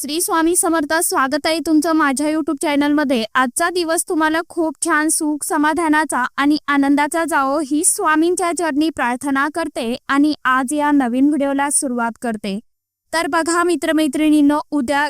श्री स्वामी समर्थ स्वागत आहे तुमचं माझ्या युट्यूब चॅनलमध्ये आजचा दिवस तुम्हाला खूप छान सुख समाधानाचा आणि आनंदाचा जावो ही स्वामींच्या चरणी प्रार्थना करते आणि आज या नवीन व्हिडिओला सुरुवात करते. तर बघा मित्रमैत्रिणींनो उद्या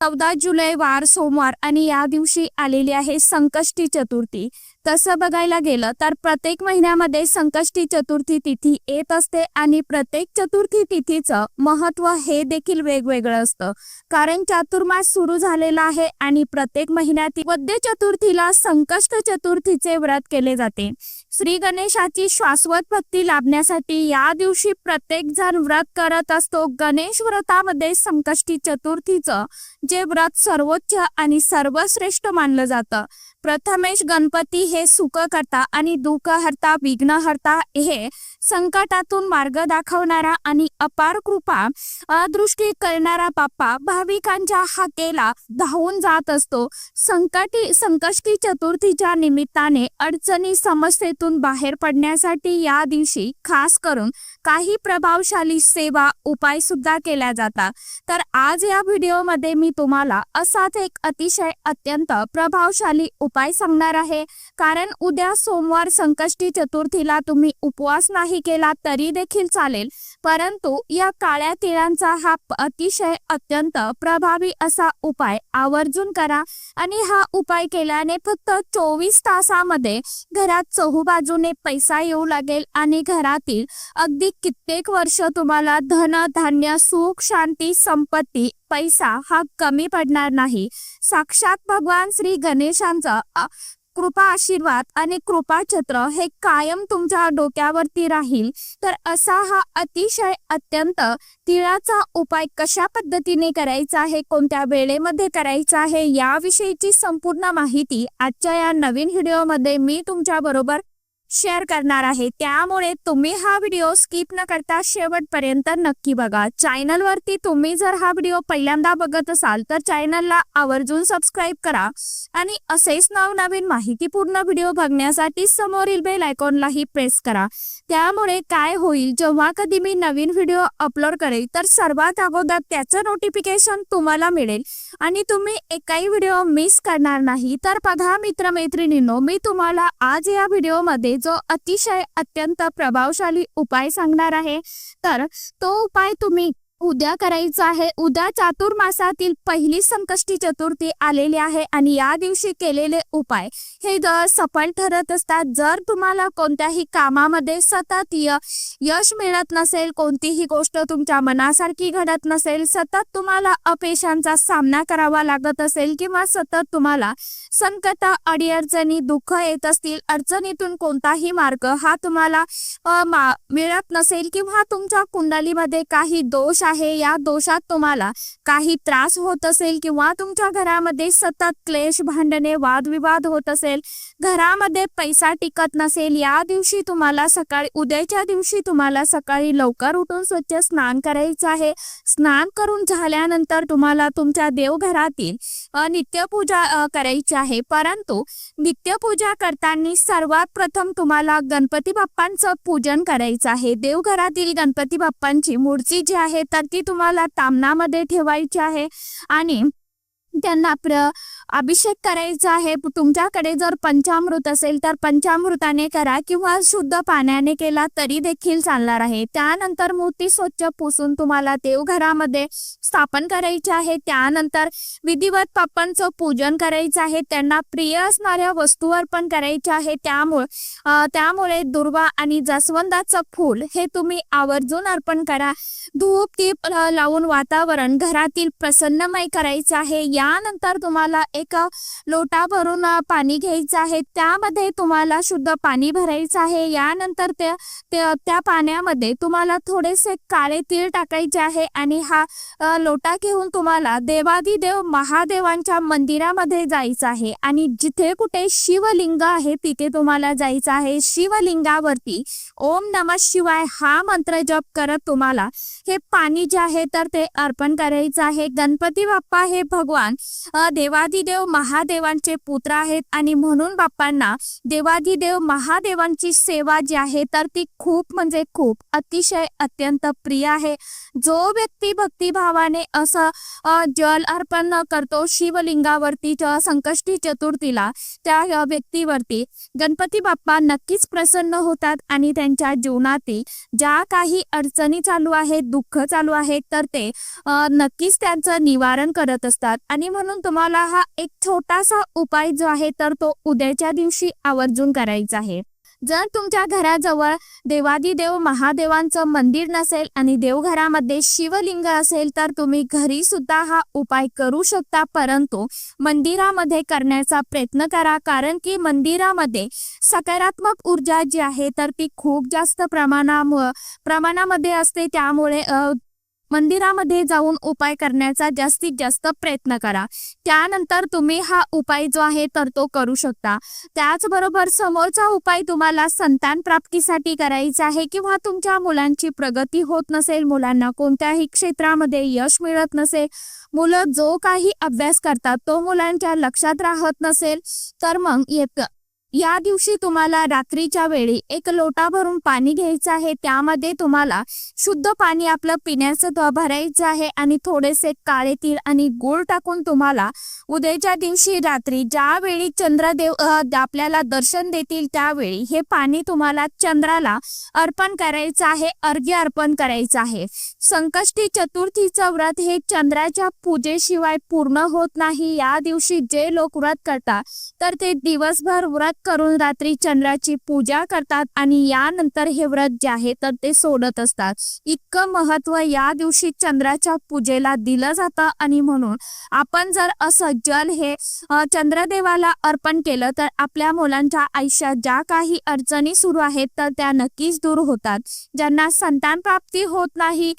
चौदा जुलै वार सोमवार आणि या दिवशी आलेली आहे संकष्टी चतुर्थी. तसं बघायला गेलं तर प्रत्येक महिन्यामध्ये संकष्टी चतुर्थी तिथी येत असते आणि प्रत्येक चतुर्थी तिथीचं महत्त्व हे देखील वेगवेगळं असतं. कारण चातुर्मास सुरू झालेला आहे आणि प्रत्येक महिन्यात वद्य चतुर्थीला संकष्ट चतुर्थीचे व्रत केले जाते. श्री गणेशाची शाश्वत भक्ती लाभण्यासाठी या दिवशी प्रत्येक जण व्रत करत असतो. गणेश व्रतामध्ये संकष्टी चतुर्थीचं जे व्रत सर्वोच्च आणि सर्वश्रेष्ठ मानलं जातं. प्रथमेश गणपती हे सुख करता आणि दुःख हरता विघ्न हरता हे संकटातून मार्ग दाखवणारा आणि अपार कृपा अदृष्टी करणारा बाप्पा भाविकांच्या हाकेला धावून जात असतो. संकटी संकष्टी चतुर्थीच्या निमित्ताने अडचणी समस्येतून बाहेर पडण्यासाठी या दिवशी खास करून काही प्रभावशाली सेवा उपाय सुद्धा केल्या जातात. तर आज या व्हिडिओमध्ये मी तुम्हाला असाच एक अतिशय अत्यंत प्रभावशाली उपाय सांगणार आहे. कारण उद्या सोमवार संकष्टी चतुर्थीला तुम्ही उपवास नाही केला तरी देखील चालेल. परंतु या काळ्या तिळांचा हा अतिशय अत्यंत प्रभावी असा उपाय आवर्जून करा. आणि हा उपाय केल्याने फक्त चोवीस तासामध्ये घरात चहूबाजूने पैसा येऊ लागेल आणि घरातील अगदी कित्येक वर्ष तुम्हाला धन धान्य सुख शांती संपत्ती पैसा हा कमी पडणार नाही. साक्षात भगवान श्री गणेशांचा कृपा आशीर्वाद आणि कृपा छत्र हे कायम तुमच्या डोक्यावरती राहील. तर असा हा अतिशय अत्यंत तिळाचा उपाय कशा पद्धतीने करायचा आहे कोणत्या वेळेमध्ये करायचा आहे याविषयीची संपूर्ण माहिती आजच्या या नवीन व्हिडिओमध्ये मी तुमच्या बरोबर शेअर करणार आहे. त्यामुळे तुम्ही हा व्हिडिओ स्किप न करता शेवटपर्यंत नक्की बघा. चॅनलवरती तुम्ही जर हा व्हिडिओ पहिल्यांदा बघत असाल तर चॅनलला आवर्जून सबस्क्राईब करा. आणि असेच नवनवीन माहितीपूर्ण व्हिडिओ बघण्यासाठी समोरील बेल आयकॉनलाही प्रेस करा. त्यामुळे काय होईल जेव्हा कधी मी नवीन व्हिडिओ अपलोड करेल तर सर्वात अगोदर त्याचं नोटिफिकेशन तुम्हाला मिळेल. आणि तुम्ही एकाही व्हिडिओ मिस करणार नाही. तर बघा मित्रमैत्रिणींनो मी तुम्हाला आज या व्हिडिओमध्ये जो अतिशय अत्यंत प्रभावशाली उपाय सांगणार आहे तर तो उपाय तुम्ही उद्या करायचं आहे. उद्या चातुर्मासातील पहिली संकष्टी चतुर्थी आलेली आहे आणि या दिवशी केलेले उपाय हे सफल ठरत असतात. जर तुम्हाला कोणत्याही कामामध्ये सतत य यश मिळत नसेल कोणतीही गोष्ट तुमच्या मनासारखी घडत नसेल सतत तुम्हाला अपयशांचा सामना करावा लागत असेल किंवा सतत तुम्हाला संकट अडीअडचणी दुःख येत असतील अडचणीतून कोणताही मार्ग हा तुम्हाला मिळत नसेल किंवा तुमच्या कुंडलीमध्ये काही दोष आहे या दोषात तुम्हाला काही त्रास होत असेल किंवा तुमच्या घरामध्ये सतत क्लेश भांडणे वादविवाद होत असेल घरामध्ये पैसा टिकत नसेल या दिवशी तुम्हाला सकाळी उद्याच्या दिवशी तुम्हाला सकाळी लवकर उठून स्वच्छ स्नान करायचं आहे. स्नान करून झाल्यानंतर तुम्हाला तुमच्या देवघरातील नित्यपूजा करायची आहे. परंतु नित्यपूजा करताना सर्वात प्रथम तुम्हाला गणपती बाप्पांचं पूजन करायचं आहे. देवघरातील गणपती बाप्पांची मूर्ती जी आहे तर ती तुम्हाला तामणामध्ये ठेवायची आहे. आणि त्यांना प्र अभिषेक करायचा आहे. तुमच्याकडे जर पंचामृत असेल तर पंचामृताने करा किंवा शुद्ध पाण्याने केला तरी देखील चालणार आहे. त्यानंतर मूर्ती स्वच्छ पुसून तुम्हाला देवघरामध्ये स्थापन करायचे आहे. त्यानंतर विधिवत बाप्पांचं पूजन करायचं आहे. त्यांना प्रिय असणाऱ्या वस्तू अर्पण करायचे आहे. त्यामुळे त्यामुळे दुर्वा आणि जास्वंदाचं फूल हे तुम्ही आवर्जून अर्पण करा. धूप दीप लावून वातावरण घरातील प्रसन्नमय करायचं आहे. या त्यानंतर तुम्हाला एक लोटा भरून पाणी घ्यायचं आहे. त्यामध्ये तुम्हाला शुद्ध पाणी भरायचं आहे. यानंतर त्या त्या पाण्यामध्ये तुम्हाला थोडेसे काळे तीळ टाकायचे आहे आणि हा लोटा घेऊन तुम्हाला देवादिदेव महादेवांच्या मंदिरामध्ये जायचं आहे. आणि जिथे कुठे शिवलिंग आहे तिथे तुम्हाला जायचं आहे. शिवलिंगावरती ओम नम शिवाय हा मंत्र जप करत तुम्हाला हे पाणी जे आहे तर ते अर्पण करायचं आहे. गणपती बाप्पा हे भगवान भगवान देवाधिदेव महादेवांचे पुत्र आहेत आणि म्हणून बाप्पांना देवाधिदेव महादेवांची सेवा जी आहे तर ती खूप म्हणजे खूप अतिशय अत्यंत प्रिय आहे. जो व्यक्ती भक्तिभावाने असं जल अर्पण करतो शिवलिंगावरती संकष्टी चतुर्थीला त्या व्यक्तीवरती गणपती बाप्पा नक्कीच प्रसन्न होतात आणि त्यांच्या जीवनातील ज्या काही अडचणी चालू आहेत दुःख चालू आहेत तर ते नक्कीच त्यांचं निवारण करत असतात. आणि म्हणून तुम्हाला हा एक छोटासा उपाय जो आहे तर तो उद्याच्या दिवशी आवर्जून करायचा आहे. जर तुमच्या घराजवळ देवादिदेव महादेवांचं मंदिर नसेल आणि देवघरामध्ये शिवलिंग असेल तर तुम्ही घरी सुद्धा हा उपाय करू शकता. परंतु मंदिरामध्ये करण्याचा प्रयत्न करा कारण की मंदिरामध्ये सकारात्मक ऊर्जा जी आहे तर ती खूप जास्त प्रमाणामुळं प्रमाणामध्ये असते. त्यामुळे मंदिरामध्ये जाऊन उपाय करण्याचा जास्तीत जास्त प्रयत्न करा. त्यानंतर तुम्ही हा उपाय जो आहे तर तो करू शकता. त्याचबरोबर समोरचा उपाय तुम्हाला संतान प्राप्तीसाठी करायचा आहे किंवा तुमच्या मुलांची प्रगती होत नसेल मुलांना कोणत्याही क्षेत्रामध्ये यश मिळत नसेल मुलं जो काही अभ्यास करतात तो मुलांच्या लक्षात राहत नसेल तर मग येत. या दिवशी तुम्हाला रात्रीच्या वेळी एक लोटा भरून पाणी घ्यायचं आहे. त्यामध्ये तुम्हाला शुद्ध पाणी आपलं पिण्याचं भरायचं आहे आणि थोडेसे काळे तीळ आणि गुळ टाकून तुम्हाला उद्याच्या दिवशी रात्री ज्यावेळी चंद्रदेव आपल्याला दर्शन देतील त्यावेळी हे पाणी तुम्हाला चंद्राला अर्पण करायचं आहे अर्घ्य अर्पण करायचं आहे. संकष्टी चतुर्थीचं व्रत हे चंद्राच्या पूजेशिवाय पूर्ण होत नाही. या दिवशी जे लोक व्रत करतात तर ते दिवसभर व्रत करून रात्री चंद्राची पूजा करतात आणि यानंतर हे व्रत जे आहे तर ते सोडत असतात. इतकं महत्त्व या दिवशी चंद्राच्या पूजेला दिलं जातं आणि म्हणून आपण जर असं जल हे चंद्रदेवाला अर्पण केलं तर आपल्या मुलांच्या आयुष्यात ज्या काही अडचणी सुरू आहेत तर त्या नक्कीच दूर होतात. ज्यांना संतान प्राप्ती होत नाही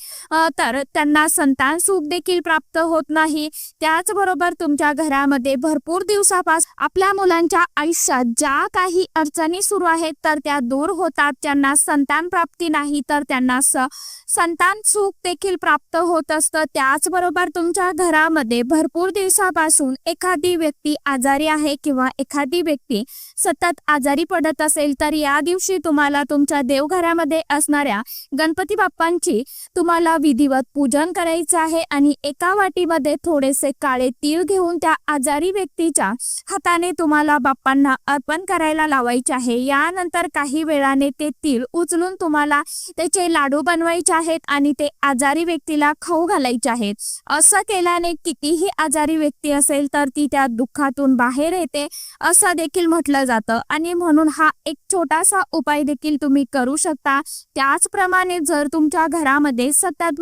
तर त्यांना संतान सुख देखील प्राप्त होत नाही. त्याचबरोबर तुमच्या घरामध्ये भरपूर दिवसापासून आपल्या मुलांच्या आयुष्यात ज्या काही अडचणी सुरू आहेत तर त्या दूर होतात. ज्यांना संतान प्राप्ती नाही तर त्यांना संतान सुख देखील प्राप्त होत असतं. त्याचबरोबर तुमच्या घरामध्ये भरपूर दिवसापासून एखादी व्यक्ती आजारी आहे किंवा एखादी व्यक्ती सतत आजारी पडत असेल तर या दिवशी तुम्हाला तुमच्या देवघरामध्ये असणाऱ्या गणपती बाप्पांची तुम्हाला विधिवत पूजन करायचं आहे आणि एका वाटीमध्ये थोडेसे काळे तीळ घेऊन त्या आजारी व्यक्तीच्या हाताने तुम्हाला बाप्पांना अर्पण करायला लावायचे आहे. यानंतर काही वेळाने ते तीळ उचलून तुम्हाला त्याचे लाडू बनवायचे आहेत आणि ते आजारी व्यक्तीला खाऊ घालायचे आहेत. असं केल्याने कितीही आजारी व्यक्ती असेल तर ती त्या दुःखातून बाहेर येते असं देखील म्हटलं जातं. आणि म्हणून हा एक छोटासा उपाय देखील तुम्ही करू शकता. त्याचप्रमाणे जर तुमच्या घरामध्ये सतत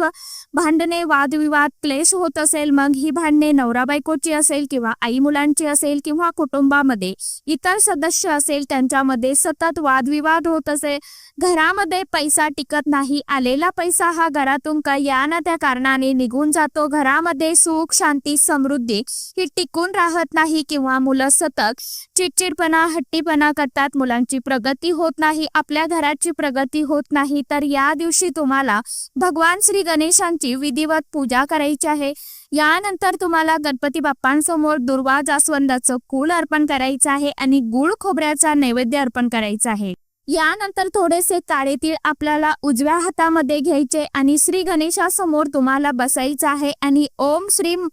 भांडणे वादविवाद क्लेश होत असेल मग ही भांडणे नवरा बायकोची असेल किंवा आई मुलांची असेल किंवा कुटुंबामध्ये इतर सदस्य असेल त्यांच्यामध्ये सतत वादविवाद होत असे. घरामध्ये पैसा टिकत नाही आलेला पैसा हा घरातून का या ना त्या कारणाने निघून जातो. घरामध्ये सुख शांती समृद्धी ही टिकून राहत नाही किंवा मुलं सतत चिडचिडपणा हट्टीपणा करतात. मुलांची प्रगती होत नाही आपल्या घराची प्रगती होत नाही. तर या दिवशी तुम्हाला भगवान श्री गणेशांची विधिवत पूजा करायची आहे. यानंतर तुम्हाला गणपती बाप्पांसमोर दुर्वा जास्वंदाचं कूळ अर्पण करायचं आहे आणि गुळ खोबऱ्याचा नैवेद्य अर्पण करायचा आहे. यानंतर थोडेसे काळे तीळ आपल्याला उजव्या हातामध्ये घ्यायचे आणि श्री गणेशासमोर तुम्हाला बसायचं आहे आणि ओम श्रीम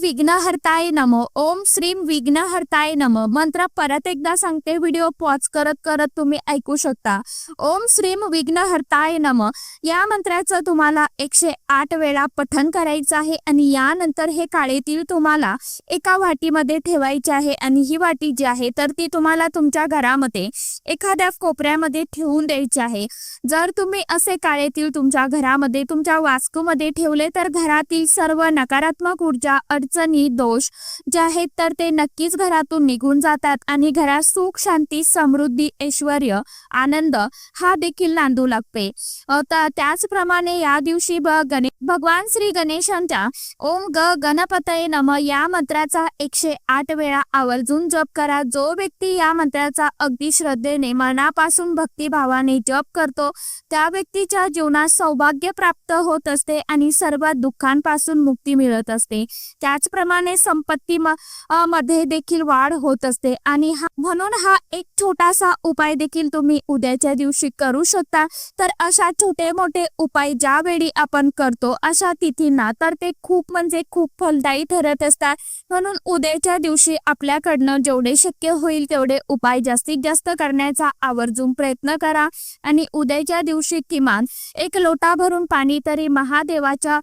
विघ्नहर्ताय नम ओम श्रीम विघ्नहर्ताय नम. मंत्र परत एकदा सांगते व्हिडिओ पॉज करत करत तुम्ही ऐकू शकता. ओम श्रीम विघ्नहर्ताय नम. या मंत्राचं तुम्हाला एकशे आठ वेळा पठन करायचं आहे आणि यानंतर हे काळे तीळ तुम्हाला एका वाटीमध्ये ठेवायचे आहे आणि ही वाटी जी आहे तर ती तुम्हाला तुमच्या घरामध्ये एखाद्या कोपऱ्यामध्ये ठेवून द्यायचे आहे. जर तुम्ही असे काळे तीळ तुमच्या घरामध्ये तुमच्या वास्कूमध्ये ठेवले तर घरातील सर्व नकारात्मक ऊर्जा अडचणी दोष जे आहेत तर ते नक्कीच घरातून निघून जातात आणि घरात सुख शांती समृद्धी ऐश्वर आनंद हा देखील नांदू लागते. त्याचप्रमाणे या दिवशी गणे भगवान श्री गणेशांच्या ओम ग गणपतये नम या मंत्राचा एकशे आठ वेळा आवर्जून जप करा. जो व्यक्ती या मंत्राचा अगदी श्रद्धेने मनापासून असून भक्तिभावाने जप करतो. त्या व्यक्तीच्या जीवनात सौभाग्य प्राप्त होत असते आणि सर्व दुःखांपासून मुक्ती मिळत असते. त्याचप्रमाणे संपत्ती मध्ये देखील वाढ होत असते आणि हा म्हणून हा एक छोटासा उपाय देखील तुम्ही उद्याच्या दिवशी करू शकता. तर अशा छोटे मोठे उपाय ज्यावेळी आपण करतो अशा तिथींना तर ते खूप म्हणजे खूप फलदायी ठरत असतात. म्हणून उद्याच्या दिवशी आपल्याकडनं जेवढे शक्य होईल तेवढे उपाय जास्तीत जास्त करण्याचा आवर्जून प्रयत्न करा. आणि उद्याच्या दिवशी किमान एक लोटा भरून पाणी तरी महादेवाच्या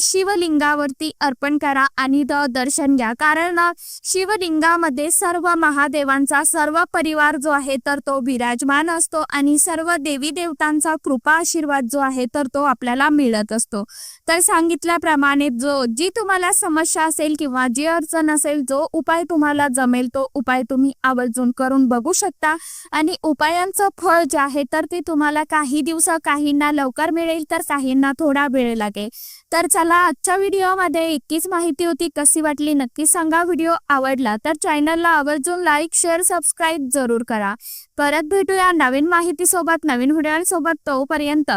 शिवलिंगावरती अर्पण करा आणि द दर्शन घ्या. कारण शिवलिंगामध्ये सर्व महादेवांचा सर्व परिवार जो आहे तर तो विराजमान असतो आणि सर्व देवी देवतांचा कृपा आशीर्वाद जो आहे तर तो आपल्याला मिळत असतो. तर सांगितल्याप्रमाणे जो जी तुम्हाला समस्या असेल किंवा जी अडचण असेल जो उपाय तुम्हाला जमेल तो उपाय तुम्ही आवर्जून करून बघू शकता. आणि उपायांचं फळ जे आहे तर ते तुम्हाला काही दिवस काहींना लवकर मिळेल तर काहींना थोडा वेळ लागेल. तर चला आजच्या व्हिडिओमध्ये इतकीच माहिती होती. कशी वाटली नक्की सांगा. व्हिडिओ आवडला तर चॅनलला आवर्जून लाईक शेअर सबस्क्राईब जरूर करा. परत भेटूया नवीन माहितीसोबत नवीन व्हिडिओसोबत तोपर्यंत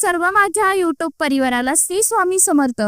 सर्व माझ्या यूट्यूब परिवाराला श्री स्वामी समर्थ.